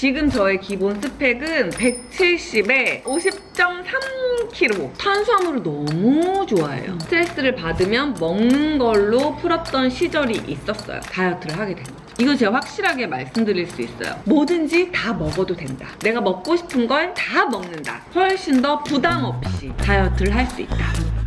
지금 저의 기본 스펙은 170에 50.3kg. 탄수화물을 너무 좋아해요. 스트레스를 받으면 먹는 걸로 풀었던 시절이 있었어요. 다이어트를 하게 된 거죠. 이거 제가 확실하게 말씀드릴 수 있어요. 뭐든지 다 먹어도 된다. 내가 먹고 싶은 걸 다 먹는다. 훨씬 더 부담 없이 다이어트를 할 수 있다.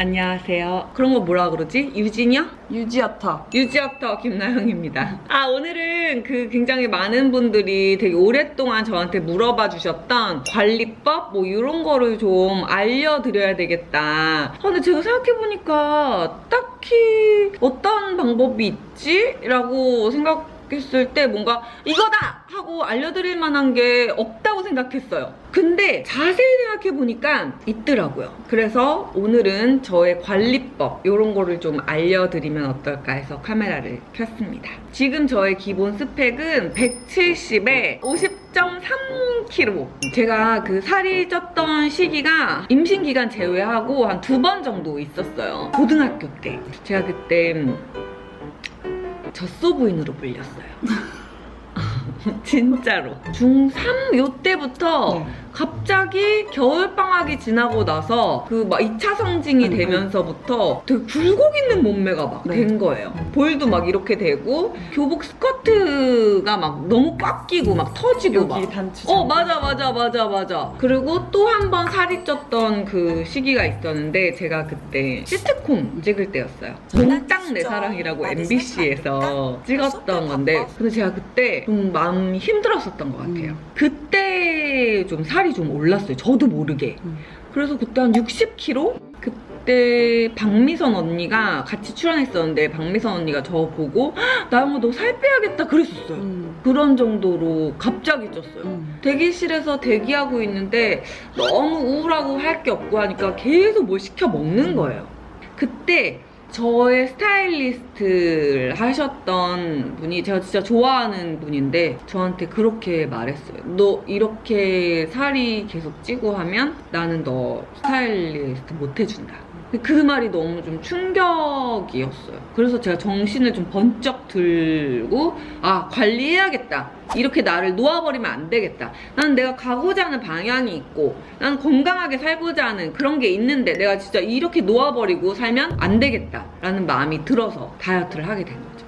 안녕하세요. 그런 거 뭐라 그러지? 유진이요? 유지아타. 유지학터 김나영입니다. 아, 오늘은 그 굉장히 많은 분들이 되게 오랫동안 저한테 물어봐 주셨던 관리법? 뭐 이런 거를 좀 알려드려야 되겠다. 아, 근데 제가 생각해보니까 딱히 어떤 방법이 있지? 라고 생각 했을 때 뭔가 이거다! 하고 알려드릴 만한 게 없다고 생각했어요. 근데 자세히 생각해보니까 있더라고요. 그래서 오늘은 저의 관리법, 이런 거를 좀 알려드리면 어떨까 해서 카메라를 켰습니다. 지금 저의 기본 스펙은 170에 50.3kg. 제가 그 살이 쪘던 시기가 임신 기간 제외하고 한 두 번 정도 있었어요. 고등학교 때. 제가 그때 음, 젖소 부인으로 불렸어요. 진짜로. 중3 요때부터 네. 갑자기 겨울방학이 지나고 나서 그 막 2차 성징이 음, 음. 되면서부터 되게 굴곡 있는 몸매가 막 네. 된 거예요. 볼도 막 이렇게 되고 교복 스커트가 막 너무 꽉 끼고 막 터지고 막. 여기 단추. 어 맞아 맞아 맞아 맞아 그리고 또 한 번 살이 쪘던 그 시기가 있었는데 제가 그때 시트콤 찍을 때였어요 몽땅 내 사랑이라고 MBC에서 찍었던 건데 근데 제가 그때 좀 마음이 힘들었었던 것 같아요 음. 그때 좀 살이 좀 올랐어요 저도 모르게 음. 그래서 그때 한 60kg? 그때 박미선 언니가 같이 출연했었는데 박미선 언니가 저 보고 "헉, 나영아 너 살 빼야겠다 그랬었어요 음. 그런 정도로 갑자기 쪘어요. 음. 대기실에서 대기하고 있는데 너무 우울하고 할 게 없고 하니까 계속 뭘 시켜 먹는 거예요. 그때 저의 스타일리스트를 하셨던 분이 제가 진짜 좋아하는 분인데 저한테 그렇게 말했어요. 너 이렇게 살이 계속 찌고 하면 나는 너 스타일리스트 못 해준다. 그 말이 너무 좀 충격이었어요. 그래서 제가 정신을 좀 번쩍 들고 아 관리해야겠다. 이렇게 나를 놓아버리면 안 되겠다. 나는 내가 가고자 하는 방향이 있고 나는 건강하게 살고자 하는 그런 게 있는데 내가 진짜 이렇게 놓아버리고 살면 안 되겠다 라는 마음이 들어서 다이어트를 하게 된 거죠.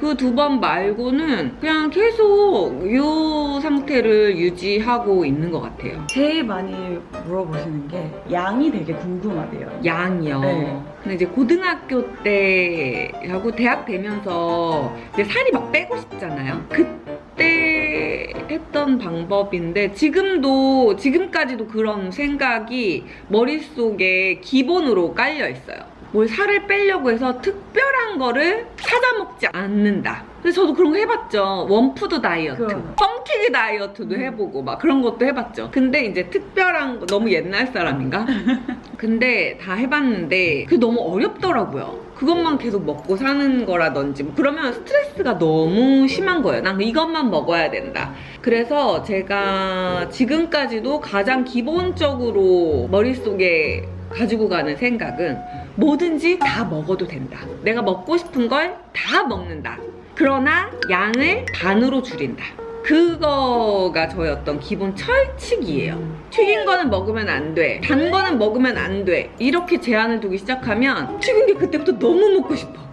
그 두 번 말고는 그냥 계속 이 상태를 유지하고 있는 것 같아요. 제일 많이 물어보시는 게 양이 되게 궁금하대요. 양이요. 네. 근데 이제 고등학교 때하고 대학 되면서 이제 살이 막 빼고 싶잖아요. 그때 했던 방법인데 지금도 지금까지도 그런 생각이 머릿속에 기본으로 깔려 있어요. 뭘 살을 빼려고 해서 특별한 거를 찾아 먹지 않는다. 그래서 저도 그런 거 해봤죠. 원푸드 다이어트, 그럼. 뻥튀기 다이어트도 음. 해보고 막 그런 것도 해봤죠. 근데 이제 특별한 거 너무 옛날 사람인가? 근데 다 해봤는데 그게 너무 어렵더라고요. 그것만 계속 먹고 사는 거라든지 뭐 그러면 스트레스가 너무 심한 거예요. 난 이것만 먹어야 된다. 그래서 제가 지금까지도 가장 기본적으로 머릿속에 가지고 가는 생각은 뭐든지 다 먹어도 된다. 내가 먹고 싶은 걸 다 먹는다. 그러나 양을 반으로 줄인다. 그거가 저의 어떤 기본 철칙이에요. 튀긴 거는 먹으면 안 돼. 단 거는 먹으면 안 돼. 이렇게 제한을 두기 시작하면 튀긴 게 그때부터 너무 먹고 싶어.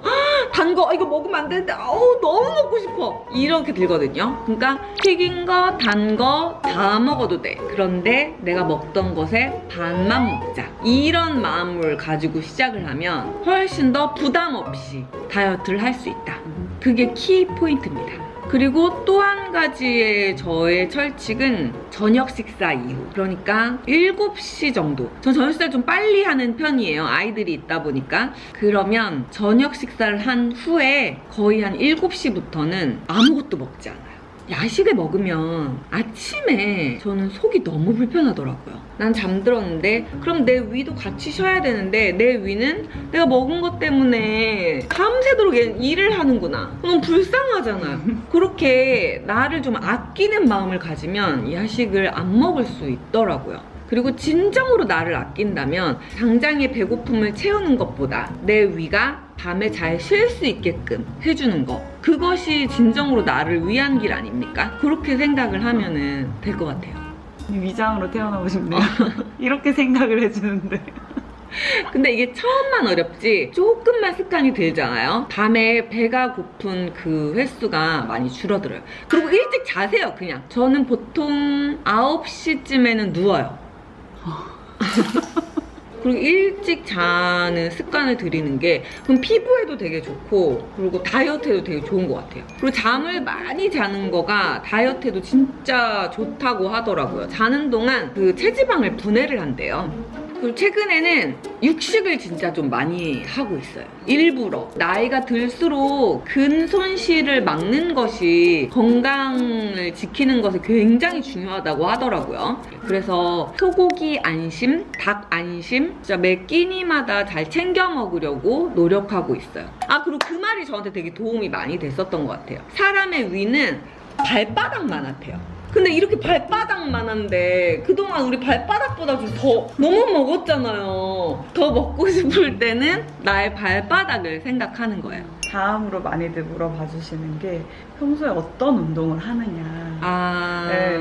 단 거, 아, 이거 먹으면 안 되는데, 아우, 너무 먹고 싶어. 이렇게 들거든요. 그러니까 튀긴 거, 단 거 다 먹어도 돼. 그런데 내가 먹던 것의 반만 먹자. 이런 마음을 가지고 시작을 하면 훨씬 더 부담 없이 다이어트를 할 수 있다. 그게 키 포인트입니다. 그리고 또 한 가지의 저의 철칙은 저녁 식사 이후. 그러니까 7시 정도. 전 저녁 식사를 좀 빨리 하는 편이에요. 아이들이 있다 보니까. 그러면 저녁 식사를 한 후에 거의 한 7시부터는 아무것도 먹지 않아요. 야식을 먹으면 아침에 저는 속이 너무 불편하더라고요. 난 잠들었는데 그럼 내 위도 같이 쉬어야 되는데 내 위는 내가 먹은 것 때문에 밤새도록 얘 일을 하는구나. 너무 불쌍하잖아요. 그렇게 나를 좀 아끼는 마음을 가지면 야식을 안 먹을 수 있더라고요. 그리고 진정으로 나를 아낀다면 당장의 배고픔을 채우는 것보다 내 위가 밤에 잘 쉴 수 있게끔 해주는 거. 그것이 진정으로 나를 위한 길 아닙니까? 그렇게 생각을 하면은 될 것 같아요. 위장으로 태어나고 싶네요. 이렇게 생각을 해주는데. 근데 이게 처음만 어렵지 조금만 습관이 들잖아요. 밤에 배가 고픈 그 횟수가 많이 줄어들어요. 그리고 일찍 자세요, 그냥. 저는 보통 9시쯤에는 누워요. 그리고 일찍 자는 습관을 들이는 게 그럼 피부에도 되게 좋고 그리고 다이어트에도 되게 좋은 것 같아요. 그리고 잠을 많이 자는 거가 다이어트에도 진짜 좋다고 하더라고요. 자는 동안 그 체지방을 분해를 한대요. 그리고 최근에는 육식을 진짜 좀 많이 하고 있어요. 일부러. 나이가 들수록 근 손실을 막는 것이 건강을 지키는 것에 굉장히 중요하다고 하더라고요. 그래서 소고기 안심, 닭 안심, 진짜 매 끼니마다 잘 챙겨 먹으려고 노력하고 있어요. 아, 그리고 그 말이 저한테 되게 도움이 많이 됐었던 것 같아요. 사람의 위는 발바닥만 하대요. 근데 이렇게 발바닥만 한데 그동안 우리 발바닥보다 좀 더 너무 먹었잖아요. 더 먹고 싶을 때는 나의 발바닥을 생각하는 거예요. 다음으로 많이들 물어봐 주시는 게 평소에 어떤 운동을 하느냐. 아. 네.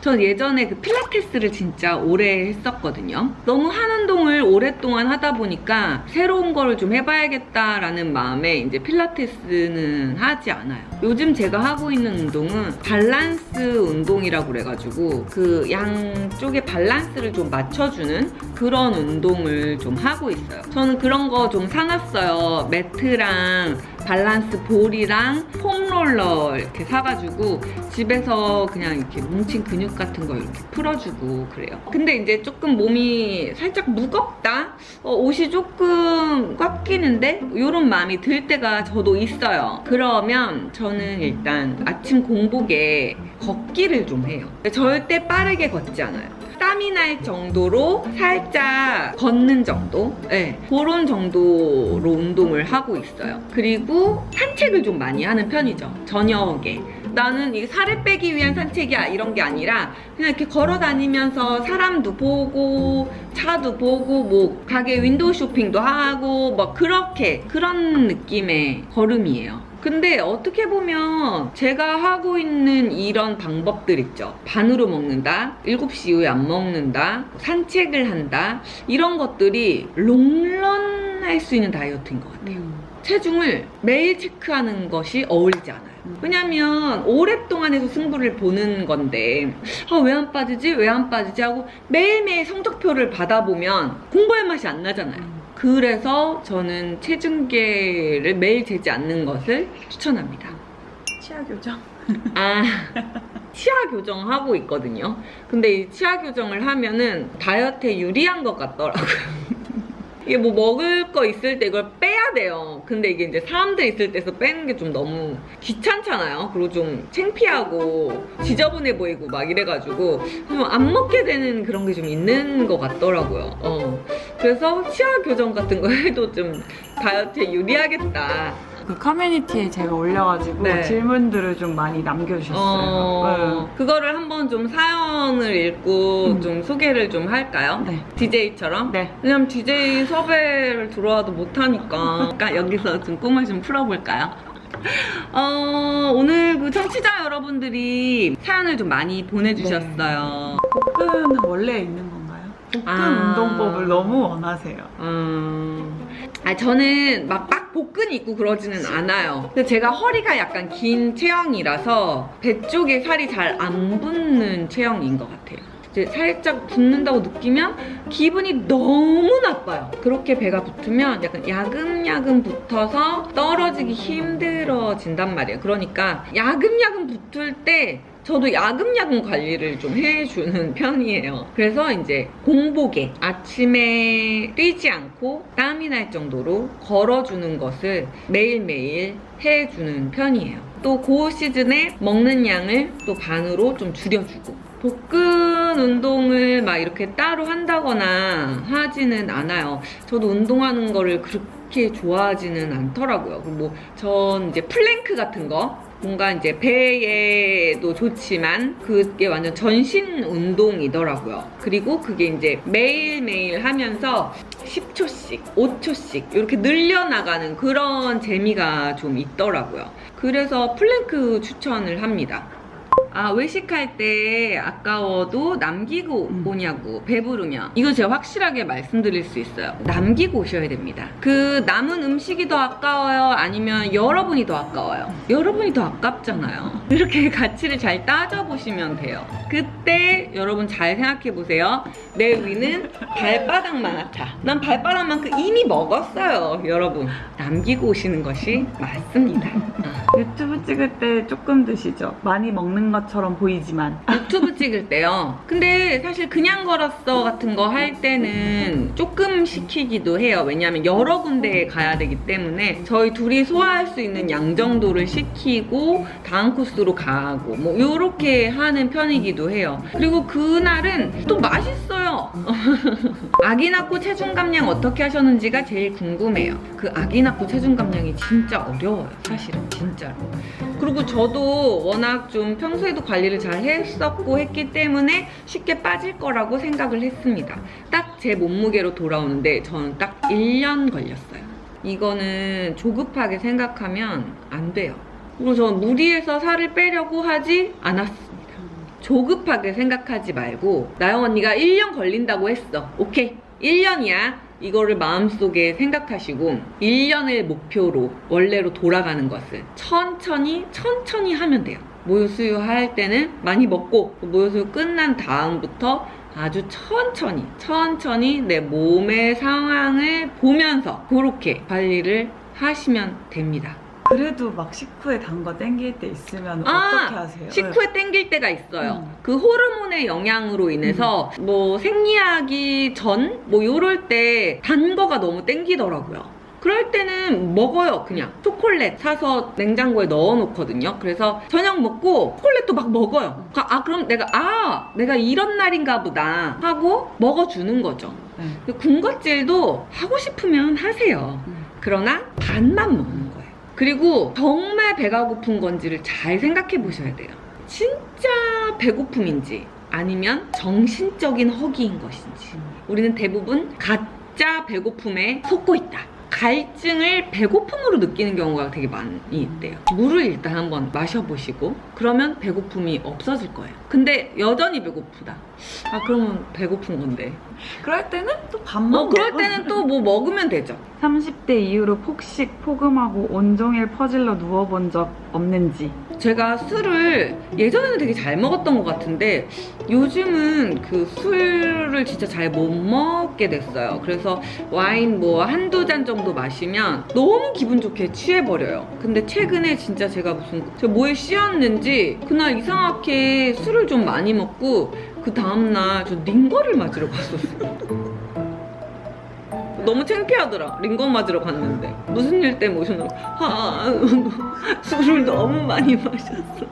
전 예전에 그 필라테스를 진짜 오래 했었거든요. 너무 한 운동을 오랫동안 하다 보니까 새로운 거를 좀 해봐야겠다라는 마음에 이제 필라테스는 하지 않아요. 요즘 제가 하고 있는 운동은 밸런스 운동이라고 그래가지고 그 양쪽의 밸런스를 좀 맞춰주는 그런 운동을 좀 하고 있어요. 저는 그런 거 좀 사놨어요. 매트랑 밸런스 볼이랑 폼롤러 이렇게 사가지고 집에서 그냥 이렇게 뭉친 근육 같은 거 이렇게 풀어주고 그래요. 근데 이제 조금 몸이 살짝 무겁다? 어, 옷이 조금 꽉 끼는데? 이런 마음이 들 때가 저도 있어요. 그러면 저는 일단 아침 공복에 걷기를 좀 해요. 절대 빠르게 걷지 않아요. 땀이 날 정도로 살짝 걷는 정도? 네, 그런 정도로 운동을 하고 있어요. 그리고 산책을 좀 많이 하는 편이죠. 저녁에. 나는 이 살을 빼기 위한 산책이야 이런 게 아니라 그냥 이렇게 걸어 다니면서 사람도 보고 차도 보고 뭐 가게 윈도우 쇼핑도 하고 뭐 그렇게 그런 느낌의 걸음이에요. 근데 어떻게 보면 제가 하고 있는 이런 방법들 있죠. 반으로 먹는다, 7시 이후에 안 먹는다, 산책을 한다, 이런 것들이 롱런 할 수 있는 다이어트인 것 같아요. 체중을 매일 체크하는 것이 어울리지 않아요. 왜냐면 오랫동안 해서 승부를 보는 건데 아, 왜 안 빠지지? 왜 안 빠지지? 하고 매일매일 성적표를 받아보면 공부할 맛이 안 나잖아요. 그래서 저는 체중계를 매일 재지 않는 것을 추천합니다. 치아 교정. 아, 치아 교정하고 있거든요. 근데 이 치아 교정을 하면은 다이어트에 유리한 것 같더라고요. 이게 뭐 먹을 거 있을 때 이걸 빼야 돼요. 근데 이게 이제 사람들 있을 때서 빼는 게 좀 너무 귀찮잖아요. 그리고 좀 창피하고 지저분해 보이고 막 이래가지고 좀 안 먹게 되는 그런 게 좀 있는 것 같더라고요. 어. 그래서 치아 교정 같은 거 해도 좀 다이어트에 유리하겠다. 그 커뮤니티에 제가 올려가지고 네. 질문들을 좀 많이 남겨주셨어요. 어, 그거를 한번 좀 사연을 읽고 음. 좀 소개를 좀 할까요? 네. DJ처럼? 네. 왜냐면 DJ 섭외를 들어와도 못하니까 약간 여기서 좀 꿈을 좀 풀어볼까요? 어, 오늘 그 청취자 여러분들이 사연을 좀 많이 보내주셨어요. 복근은 원래 있는 건가요? 복근 아. 운동법을 너무 원하세요. 음, 아, 저는 막, 막 복근이 있고 그러지는 않아요. 근데 제가 허리가 약간 긴 체형이라서 배 쪽에 살이 잘 안 붙는 체형인 것 같아요. 이제 살짝 붙는다고 느끼면 기분이 너무 나빠요. 그렇게 배가 붙으면 약간 야금야금 붙어서 떨어지기 힘들어진단 말이에요. 그러니까 야금야금 붙을 때 저도 야금야금 관리를 좀 해주는 편이에요. 그래서 이제 공복에 아침에 뛰지 않고 땀이 날 정도로 걸어주는 것을 매일매일 해주는 편이에요. 또그 시즌에 먹는 양을 또 반으로 좀 줄여주고 복근 운동을 막 이렇게 따로 한다거나 하지는 않아요. 저도 운동하는 거를 그렇게 좋아하지는 않더라고요. 그리고 뭐전 이제 플랭크 같은 거 뭔가 이제 배에도 좋지만 그게 완전 전신 운동이더라고요. 그리고 그게 이제 매일매일 하면서 10초씩, 5초씩 이렇게 늘려나가는 그런 재미가 좀 있더라고요. 그래서 플랭크 추천을 합니다. 아, 외식할 때 아까워도 남기고 음. 오냐고, 배부르면. 이거 제가 확실하게 말씀드릴 수 있어요. 남기고 오셔야 됩니다. 그 남은 음식이 더 아까워요? 아니면 여러분이 더 아까워요? 여러분이 더 아깝잖아요. 이렇게 가치를 잘 따져보시면 돼요. 그때 여러분 잘 생각해보세요. 내 위는 발바닥만하다. 난 발바닥만큼 이미 먹었어요, 여러분. 남기고 오시는 것이 맞습니다. 아. 유튜브 찍을 때 조금 드시죠. 많이 먹는 것 처럼 보이지만. 유튜브 찍을 때요. 근데 사실 그냥 걸었어 같은 거 할 때는 조금 시키기도 해요. 왜냐하면 여러 군데에 가야 되기 때문에 저희 둘이 소화할 수 있는 양 정도를 시키고 다음 코스로 가고 뭐 요렇게 하는 편이기도 해요. 그리고 그날은 또 맛있어요. 아기 낳고 체중 감량 어떻게 하셨는지가 제일 궁금해요. 그 아기 낳고 체중 감량이 진짜 어려워요. 사실은 진짜로. 그리고 저도 워낙 좀 평소에 도 관리를 잘 했었고 했기 때문에 쉽게 빠질 거라고 생각을 했습니다. 딱 제 몸무게로 돌아오는데 저는 딱 1년 걸렸어요. 이거는 조급하게 생각하면 안 돼요. 그리고 저는 무리해서 살을 빼려고 하지 않았습니다. 조급하게 생각하지 말고 나영 언니가 1년 걸린다고 했어. 오케이. 1년이야. 이거를 마음속에 생각하시고 1년을 목표로 원래로 돌아가는 것을 천천히 천천히 하면 돼요. 모유수유 할 때는 많이 먹고 모유수유 끝난 다음부터 아주 천천히 천천히 내 몸의 상황을 보면서 그렇게 관리를 하시면 됩니다. 그래도 막 식후에 단 거 땡길 때 있으면 아, 어떻게 하세요? 식후에 땡길 때가 있어요. 음. 그 호르몬의 영향으로 인해서 뭐 생리하기 전 뭐 요럴 때 단 거가 너무 땡기더라고요. 그럴 때는 먹어요, 그냥. 초콜릿 사서 냉장고에 넣어 놓거든요. 그래서 저녁 먹고 초콜릿도 막 먹어요. 아, 그럼 내가, 아, 내가 이런 날인가 보다 하고 먹어주는 거죠. 네. 그 군것질도 하고 싶으면 하세요. 음. 그러나 반만 먹는 거예요. 그리고 정말 배가 고픈 건지를 잘 생각해 보셔야 돼요. 진짜 배고픔인지 아니면 정신적인 허기인 것인지. 우리는 대부분 가짜 배고픔에 속고 있다. 갈증을 배고픔으로 느끼는 경우가 되게 많이 있대요. 물을 일단 한번 마셔보시고 그러면 배고픔이 없어질 거예요. 근데 여전히 배고프다. 아 그러면 배고픈 건데. 그럴 때는 또 밥만 어 그럴 먹어. 때는 또 뭐 먹으면 되죠. 30대 이후로 폭식, 폭음하고 온종일 퍼질러 누워본 적 없는지. 제가 술을 예전에는 되게 잘 먹었던 것 같은데 요즘은 그 술을 진짜 잘 못 먹게 됐어요. 그래서 와인 뭐 한두 잔 정도 마시면 너무 기분 좋게 취해버려요. 근데 최근에 진짜 제가 무슨 제가 뭐에 씌었는지 그날 이상하게 술을 좀 많이 먹고 그 다음날 저 링거를 맞으러 갔었어요. 너무 창피하더라. 링거 맞으러 갔는데 무슨 일 때문에 오셨나? 아 술을 너무 많이 마셨어.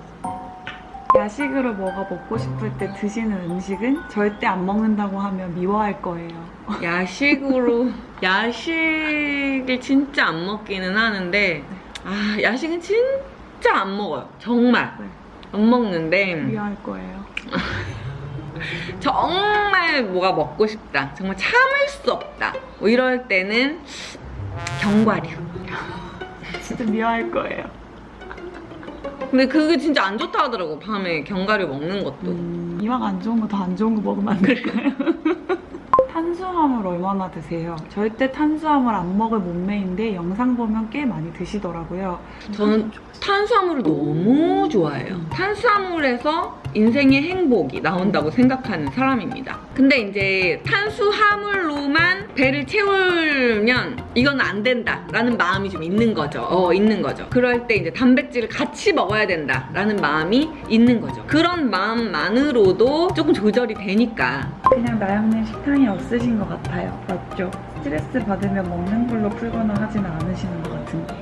야식으로 뭐가 먹고 싶을 때 드시는 음식은 절대 안 먹는다고 하면 미워할 거예요. 야식으로 야식을 진짜 안 먹기는 하는데 아 야식은 진짜 안 먹어요. 정말 네. 안 먹는데 미워할 거예요. 정말 뭐가 먹고 싶다. 정말 참을 수 없다. 뭐 이럴 때는 견과류. 진짜 미워할 거예요. 근데 그게 진짜 안 좋다 하더라고. 밤에 견과류 먹는 것도. 음, 이왕 안 좋은 거 더 안 좋은 거 먹으면 안 될까요? 탄수화물 얼마나 드세요? 절대 탄수화물 안 먹을 몸매인데 영상 보면 꽤 많이 드시더라고요. 저는 탄수화물을 너무 좋아해요. 탄수화물에서 인생의 행복이 나온다고 생각하는 사람입니다. 근데 이제 탄수화물로만 배를 채우면 이건 안 된다라는 마음이 좀 있는 거죠. 어, 있는 거죠. 그럴 때 이제 단백질을 같이 먹어야 된다라는 마음이 있는 거죠. 그런 마음만으로도 조금 조절이 되니까 그냥 나영님 식탐이 없 으신 것 같아요. 맞죠? 스트레스 받으면 먹는 걸로 풀거나 하지는 않으시는 것 같은데.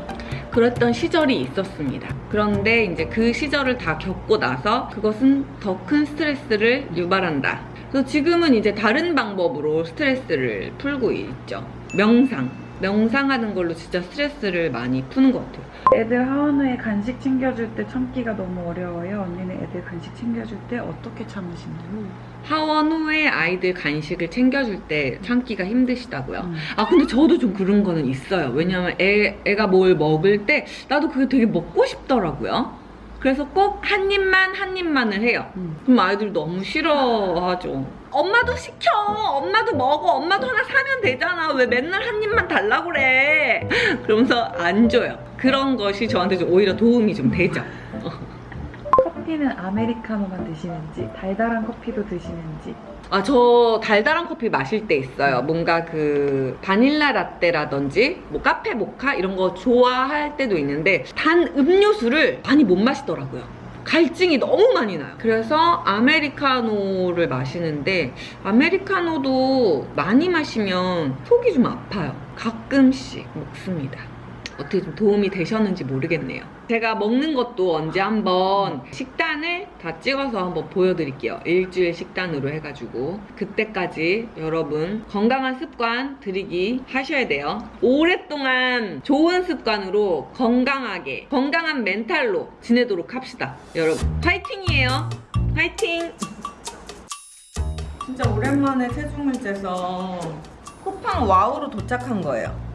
그랬던 시절이 있었습니다. 그런데 이제 그 시절을 다 겪고 나서 그것은 더 큰 스트레스를 유발한다. 그래서 지금은 이제 다른 방법으로 스트레스를 풀고 있죠. 명상. 명상하는 걸로 진짜 스트레스를 많이 푸는 것 같아요. 애들 하원 후에 간식 챙겨줄 때 참기가 너무 어려워요. 언니는 애들 간식 챙겨줄 때 어떻게 참으시나요? 하원 후에 아이들 간식을 챙겨줄 때 참기가 힘드시다고요. 음. 아 근데 저도 좀 그런 거는 있어요. 왜냐면 애, 애가 뭘 먹을 때 나도 그게 되게 먹고 싶더라고요. 그래서 꼭 한 입만 한 입만을 해요. 음. 그럼 아이들이 너무 싫어하죠. 엄마도 시켜. 엄마도 먹어. 엄마도 하나 사면 되잖아. 왜 맨날 한 입만 달라고 그래. 그러면서 안 줘요. 그런 것이 저한테 좀 오히려 도움이 좀 되죠. 커피는 아메리카노만 드시는지 달달한 커피도 드시는지 아, 저 달달한 커피 마실 때 있어요. 뭔가 그 바닐라 라떼라든지 뭐 카페 모카 이런 거 좋아할 때도 있는데 단 음료수를 많이 못 마시더라고요. 갈증이 너무 많이 나요. 그래서 아메리카노를 마시는데 아메리카노도 많이 마시면 속이 좀 아파요. 가끔씩 먹습니다. 어떻게 좀 도움이 되셨는지 모르겠네요. 제가 먹는 것도 언제 한번 식단을 다 찍어서 한번 보여드릴게요. 일주일 식단으로 해가지고. 그때까지 여러분 건강한 습관 들이기 하셔야 돼요. 오랫동안 좋은 습관으로 건강하게, 건강한 멘탈로 지내도록 합시다. 여러분, 파이팅이에요. 파이팅! 진짜 오랜만에 체중을 재서 쿠팡 와우로 도착한 거예요.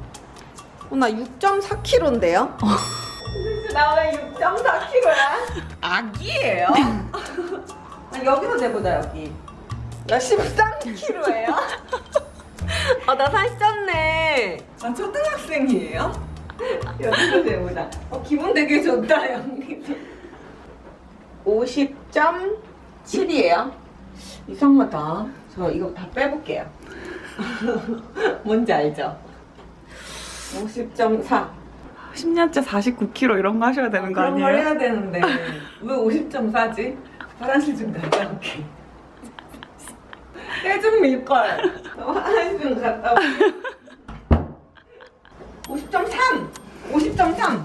어, 나 6.4kg인데요? 나 왜 6.4kg야? 아기예요? 아, 여기서 재보자 여기. 나 13kg예요? 아, 나 살쪘네. 나 초등학생이에요? 여기서 재보자. 어, 기분 되게 좋다, 여기서. 50.7이에요. 이상하다. 저 이거 다 빼볼게요. 뭔지 알죠? 50.4. 10년째 49kg 이런 거 하셔야 되는 거 그런 걸 아니에요? 해야 되는데 왜 50.4지? 화장실 좀 갔다 올게. 때좀 밀걸. 화장실 좀 갔다 올게. 50.3! 50.3!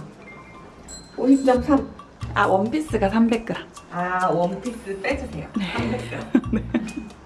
50.3. 아 원피스가 300g 아, 원피스 빼주세요. 300g.